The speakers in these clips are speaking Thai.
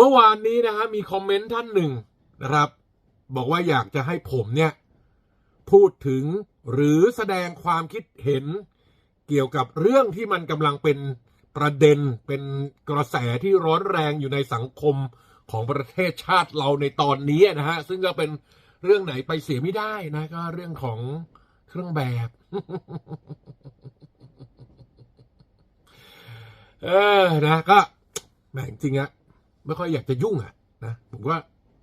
เมื่อวานนี้นะฮะมีคอมเมนต์ท่านหนึ่งนะครับ บอกว่าอยากจะให้ผมเนี่ย พูดถึงหรือแสดงความคิดเห็นเกี่ยวกับเรื่องที่มันกำลังเป็นประเด็นเป็นกระแสที่ร้อนแรงอยู่ในสังคมของประเทศชาติเราในตอนนี้นะฮะ ซึ่งก็เป็นเรื่องไหนไปเสียไม่ได้นะ ก็เรื่องของเครื่องแบบ เออนะก็แหมจริงอะ ไม่ค่อยอยากจะยุ่งอะนะผมว่า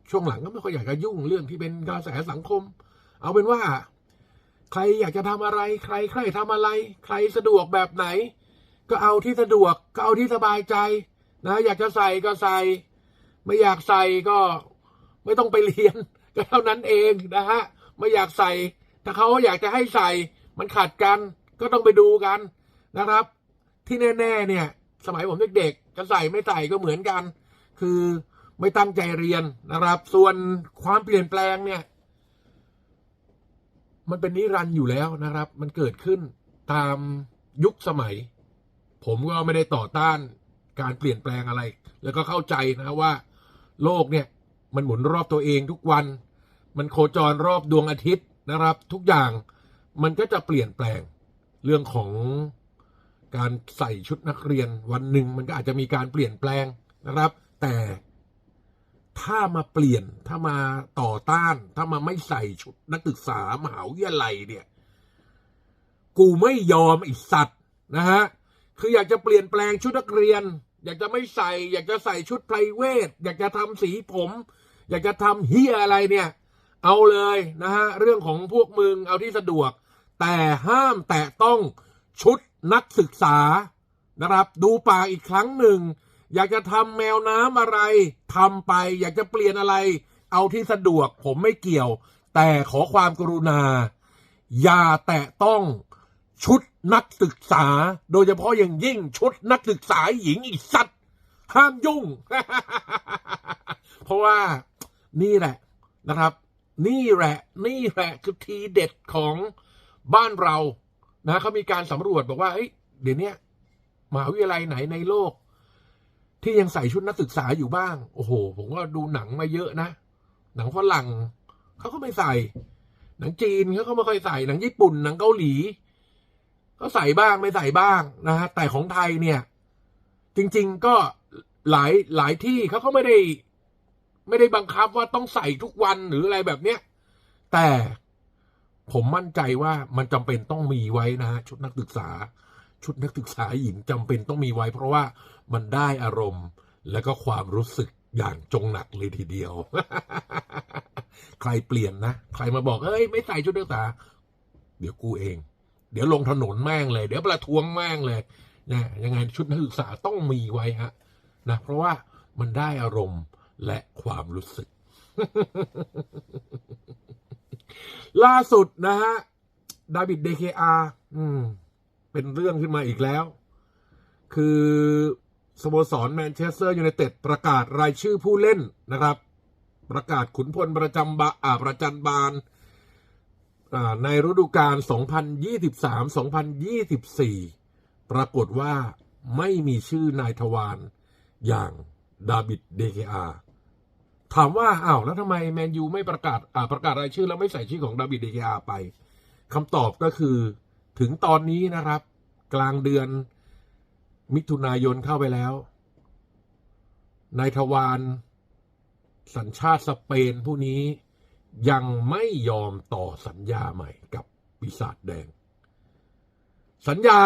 ช่วงหลังก็ไม่ค่อยอยากจะยุ่งเรื่องที่เป็นกระแสสังคม เอาเป็นว่า ใครอยากจะทำอะไร ใครใครทำอะไร ใครสะดวกแบบไหน ก็เอาที่สะดวกก็เอาที่สบายใจนะอยากจะใส่ก็ใส่ ไม่อยากใส่ก็ไม่ต้องไปเรียนก็เท่านั้นเองนะฮะไม่อยากใส่ ถ้าเขาอยากจะให้ใส่ มันขัดกันก็ต้องไปดูกันนะครับ ที่แน่ ๆ เนี่ย สมัยผมเด็กๆจะใส่ไม่ใส่ก็เหมือนกัน คือไม่ตั้งใจเรียนนะครับ ส่วนความเปลี่ยนแปลงเนี่ย มันเป็นนิรันดร์อยู่แล้วนะครับ มันเกิดขึ้นตามยุคสมัย ผมก็ไม่ได้ต่อต้านการเปลี่ยนแปลงอะไร แล้วก็เข้าใจนะว่า โลกเนี่ย มันหมุนรอบตัวเองทุกวัน มันโคจรรอบดวงอาทิตย์นะครับ ทุกอย่างมันก็จะเปลี่ยนแปลงเรื่องของการใส่ชุดนักเรียนวันหนึ่งมันก็อาจจะมีการเปลี่ยนแปลงนะครับ แต่ถ้ามาเปลี่ยนถ้ามาต่อต้าน ถ้ามาไม่ใส่ชุดนักศึกษามหาวิทยาลัยเนี่ย กูไม่ยอมไอสัตว์นะฮะคืออยากจะเปลี่ยนแปลงชุดนักเรียน อยากจะไม่ใส่ อยากจะใส่ชุดไพรเวท อยากจะทำสีผม อยากจะทำเฮียอะไรเนี่ย เอาเลยนะฮะเรื่องของพวกมึงเอาที่สะดวก แต่ห้ามแตะต้องชุดนักศึกษานะครับ ดูปากอีกครั้งหนึ่ง อยากจะทำแมวน้ำอะไรทำไป อยากจะเปลี่ยนอะไร เอาที่สะดวกผมไม่เกี่ยว แต่ขอความกรุณา อย่าแตะต้องชุดนักศึกษา โดยเฉพาะอย่างยิ่งชุดนักศึกษาหญิงอีสัตว์ห้ามยุ่ง เพราะว่านี่แหละนะครับ นี่แหละ นี่แหละคือทีเด็ดของบ้านเรานะเขามีการสำรวจบอกว่าเอ้ยเดี๋ยวนี้มหาวิทยาลัยไหนในโลก ที่ยังใส่ชุดนักศึกษาอยู่บ้าง โอ้โห ผมก็ดูหนังมาเยอะนะ หนังฝรั่งเขาก็ไม่ใส่ หนังจีนเขาก็ไม่ค่อยใส่ หนังญี่ปุ่น หนังเกาหลีก็ใส่บ้างไม่ใส่บ้างนะฮะ แต่ของไทยเนี่ย จริง ๆก็หลายหลายที่เขาก็ไม่ได้ ไม่ได้บังคับว่าต้องใส่ทุกวันหรืออะไรแบบเนี้ย แต่ผมมั่นใจว่ามันจำเป็นต้องมีไว้นะฮะชุดนักศึกษา ชุดนักศึกษาหญิงจำเป็นต้องมีไว้ เพราะว่ามันได้อารมณ์และก็ความรู้สึกอย่างจงหนักเลยทีเดียว ใครเปลี่ยนนะ ใครมาบอกเอ้ย ไม่ใส่ชุดนักศึกษา เดี๋ยวกูเอง เดี๋ยวลงถนนแม่งเลย เดี๋ยวประท้วงแม่งเลยนะยังไงชุดนักศึกษาต้องมีไว้ฮะนะเพราะว่ามันได้อารมณ์และความรู้สึก ล่าสุดนะฮะดาวิดเดเคอาอืม เป็นเรื่องขึ้นมาอีกแล้ว คือสโมสรแมนเชสเตอร์ยูไนเต็ดประกาศรายชื่อผู้เล่นนะครับ ประกาศขุนพลประจำบาอาประจันบาลในฤดูกาล 2023-2024 ปรากฏว่าไม่มีชื่อนายทวารอย่างดาวิดเดเคอาถามว่าอ้าวแล้วทำไมแมนยูไม่ประกาศประกาศรายชื่อแล้วไม่ใส่ชื่อของดาวิดเดกอาไปคำตอบก็คือ ถึงตอนนี้นะครับ กลางเดือนมิถุนายนเข้าไปแล้วนายทวารสัญชาติสเปนผู้นี้ยังไม่ยอมต่อสัญญาใหม่กับปีศาจแดง สัญญา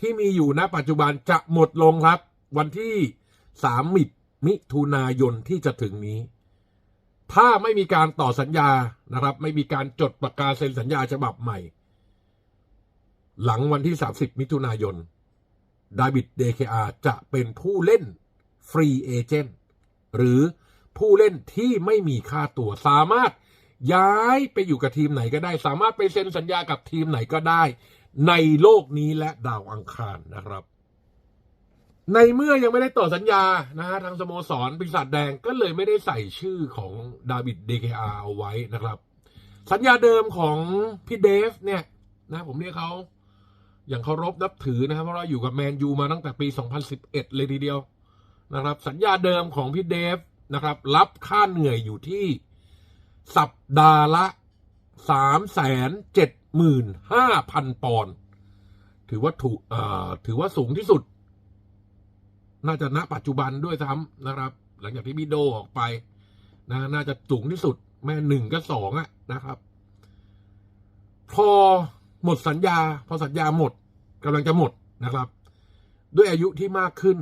ที่มีอยู่ณปัจจุบันจะหมดลงครับ วันที่สามมิถุนายนที่จะถึงนี้ ถ้าไม่มีการต่อสัญญานะครับ ไม่มีการจดประกาศเซ็นสัญญาฉบับใหม่ หลังวันที่ 30 มิถุนายน ดาวิดเดเคอาจะเป็นผู้เล่นฟรีเอเจนต์หรือผู้เล่นที่ไม่มีค่าตัวสามารถย้ายไปอยู่กับทีมไหนก็ได้ สามารถไปเซ็นสัญญากับทีมไหนก็ได้ ในโลกนี้และดาวอังคารนะครับ ในเมื่อยังไม่ได้ต่อสัญญานะฮะทางสโมสรปีศาจแดงก็เลยไม่ได้ใส่ชื่อของดาวิดเดเคอาเอาไว้นะครับ สัญญาเดิมของพี่เดฟเนี่ยนะผมเรียกเขา อย่างเคารพนับถือนะครับ เพราะเราอยู่กับแมนยูมาตั้งแต่ปี 2011 เลยทีเดียวนะครับ สัญญาเดิมของพี่เดฟนะครับ รับค่าเหนื่อยอยู่ที่สัปดาห์ละสามแสนเจ็ดหมื่นห้าพันปอนด์ถือว่าถูกถือว่าสูงที่สุด น่าจะณปัจจุบันด้วยซ้ำนะครับ หลังจากที่บิโดออกไปนะน่าจะสูงที่สุด แม่หนึ่งก็สองอะนะครับ พอ หมดสัญญา พอสัญญาหมดกำลังจะหมดนะครับ ด้วยอายุที่มากขึ้น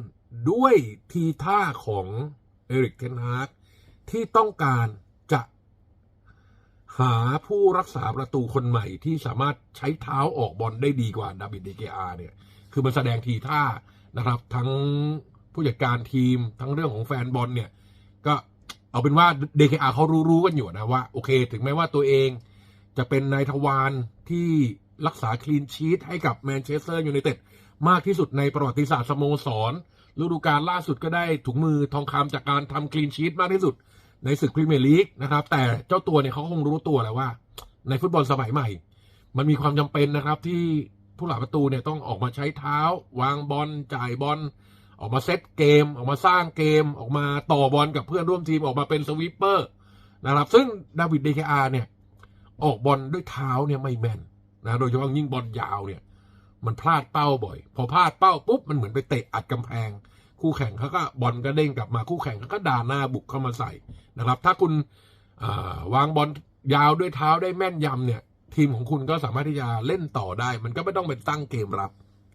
ด้วยทีท่าของเอริกเทนฮากที่ต้องการจะหาผู้รักษาประตูคนใหม่ที่สามารถใช้เท้าออกบอลได้ดีกว่าดาบิดเดเกอาเนี่ย คือมันแสดงทีท่านะครับ ทั้งผู้จัดการทีมทั้งเรื่องของแฟนบอลเนี่ย ก็เอาเป็นว่า DKR เขารู้ๆกันอยู่นะว่า โอเค ถึงแม้ว่าตัวเองจะเป็นนายทวารที่ รักษาคลีนชีตให้กับแมนเชสเตอร์ยูไนเต็ดมากที่สุดในประวัติศาสตร์สโมสรฤดูกาลล่าสุดก็ได้ถุงมือทองคำจากการทำคลีนชีตมากที่สุด ในศึกพรีเมียร์ลีกนะครับ แต่เจ้าตัวเนี่ยเขาคงรู้ตัวแหละว่า ในฟุตบอลสมัยใหม่ มันมีความจำเป็นนะครับที่ผู้หลักประตูเนี่ยต้องออกมาใช้เท้า วางบอลจ่ายบอลออกมาเซตเกม ออกมาสร้างเกม ออกมาต่อบอลกับเพื่อนร่วมทีมออกมาเป็นสวิปเปอร์นะครับ ซึ่งดาวิดเดคอาเนี่ยออกบอลด้วยเท้าเนี่ยไม่แม่น นะโดยเฉพาะยิ่งบอลยาวเนี่ย มันพลาดเป้าบ่อย พอพลาดเป้าปุ๊บมันเหมือนไปเตะอัดกำแพง คู่แข่งเขาก็บอลก็เด้งกลับมาคู่แข่งเขาก็ด่าหน้าบุกเข้ามาใส่นะครับ ถ้าคุณาวางบอลยาวด้วยเท้าได้แม่นยำเนี่ย ทีมของคุณก็สามารถที่จะเล่นต่อได้ มันก็ไม่ต้องเป็นตั้งเกมรับ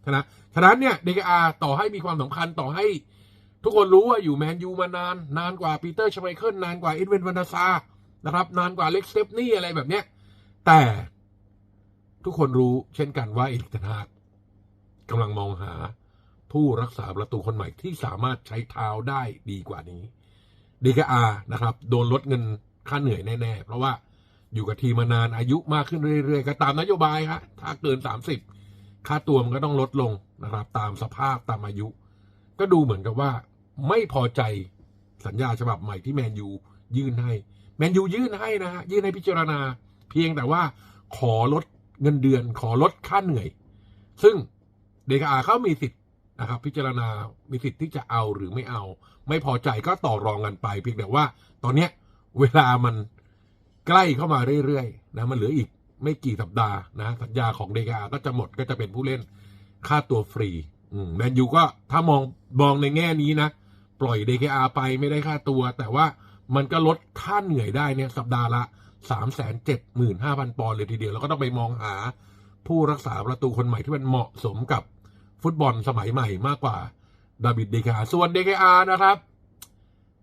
นะฉะนั้นเนี่ยเดกอาต่อให้มีความสำคัญต่อให้ ทุกคนรู้ว่าอยู่แมนยูมานาน นานกว่าปีเตอร์ชไมเคิลนานกว่าเอ็ดเวนวันดาซานะครับ นานกว่าเล็กสเตปนี่อะไรแบบเนี้ยแต่ ทุกคนรู้เช่นกันว่าเอริกเทนากกำลังมองหาผู้รักษาประตูคนใหม่ที่สามารถใช้เท้าได้ดีกว่านี้ดีกอานะครับ โดนลดเงินค่าเหนื่อยแน่ ๆ เพราะว่าอยู่กับทีมมานานอายุมากขึ้นเรื่อยๆ ก็ตามนโยบายฮะถ้าเกินสามสิบค่าตัวมันก็ต้องลดลงนะครับ ตามสภาพตามอายุ ก็ดูเหมือนกับว่าไม่พอใจสัญญาฉบับใหม่ที่แมนยูยื่นให้ แมนยูยื่นให้นะฮะยื่นให้พิจารณา เพียงแต่ว่าขอลด เงินเดือนขอลดค่าเหนื่อย ซึ่งเดกอาเขามีสิทธิ์นะครับ พิจารณา มีสิทธิ์ที่จะเอาหรือไม่เอา ไม่พอใจก็ต่อรองกันไป เพียงแต่ว่า ตอนเนี้ยเวลามันใกล้เข้ามาเรื่อยๆนะมันเหลืออีกไม่กี่สัปดาห์นะสัญญาของเดกาก็จะหมดก็จะเป็นผู้เล่นค่าตัวฟรีแมนยูก็ถ้ามองมองในแง่นี้นะ ปล่อย DKR ไปไม่ได้ค่าตัว แต่ว่ามันก็ลดค่าเหนื่อยได้เนี่ยสัปดาห์ละ สามแสนเจ็ดหมื่นห้าพันปอนด์เลยทีเดียว แล้วก็ต้องไปมองหาผู้รักษาประตูคนใหม่ที่มันเหมาะสมกับฟุตบอลสมัยใหม่มากกว่าดาบิดเดคาส่วน DKR นะครับ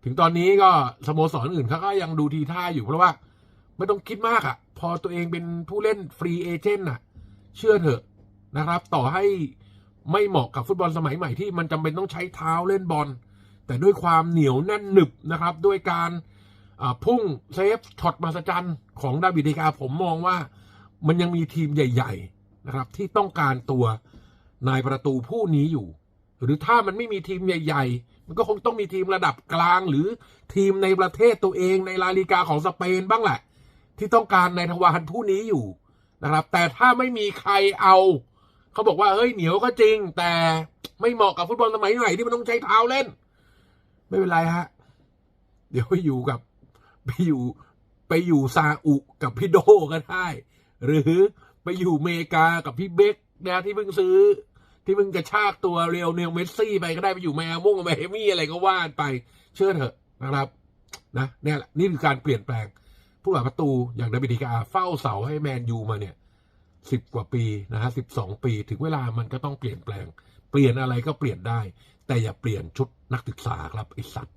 ถึงตอนนี้ก็สโมสรอื่นเขาก็ยังดูทีท่าอยู่เพราะว่า ไม่ต้องคิดมากอะ่ะ พอตัวเองเป็นผู้เล่นฟรีเอเจนต์อะ เชื่อเถอะนะครับ ต่อให้ไม่เหมาะกับฟุตบอลสมัยใหม่ที่มันจำเป็นต้องใช้เท้าเล่นบอลแต่ด้วยความเหนียวแน่นหนึบนะครับ ด้วยการ พุ่งเซฟช็อตมหัศจรรย์ของดาวิดเดกาผมมองว่ามันยังมีทีมใหญ่ ๆ นะครับ ที่ต้องการตัวนายประตูผู้นี้อยู่ หรือถ้ามันไม่มีทีมใหญ่ ๆ มันก็คงต้องมีทีมระดับกลางหรือทีมในประเทศตัวเองในลาลีกาของสเปนบ้างแหละ ที่ต้องการนายทวารผู้นี้อยู่นะครับ แต่ถ้าไม่มีใครเอาเขาบอกว่าเฮ้ยเหนียวก็จริง แต่ไม่เหมาะกับฟุตบอลสมัยใหม่ที่มันต้องใช้เท้าเล่น ไม่เป็นไรฮะเดี๋ยวอยู่กับ ไปอยู่ไปอยู่ซาอุกับพี่โดก็ได้ หรือไปอยู่เมกากับพี่เบคนะที่เพิ่งซื้อ ที่เพิ่งกระชากตัวเรียวเนลเมสซี่ไปก็ได้ไปอยู่แมวม่งแมมี่อะไรก็ว่าไป เชื่อเถอะนะครับนะเนี่ยแหละนี่คือการเปลี่ยนแปลง ผู้หลักประตูอย่างดาบิดิกาเฝ้าเสาให้แมนยูมาเนี่ยสิบกว่าปีนะฮะสิบสองปีถึงเวลามันก็ต้องเปลี่ยนแปลง เปลี่ยนอะไรก็เปลี่ยนได้ แต่อย่าเปลี่ยนชุดนักศึกษาครับไอสัตว์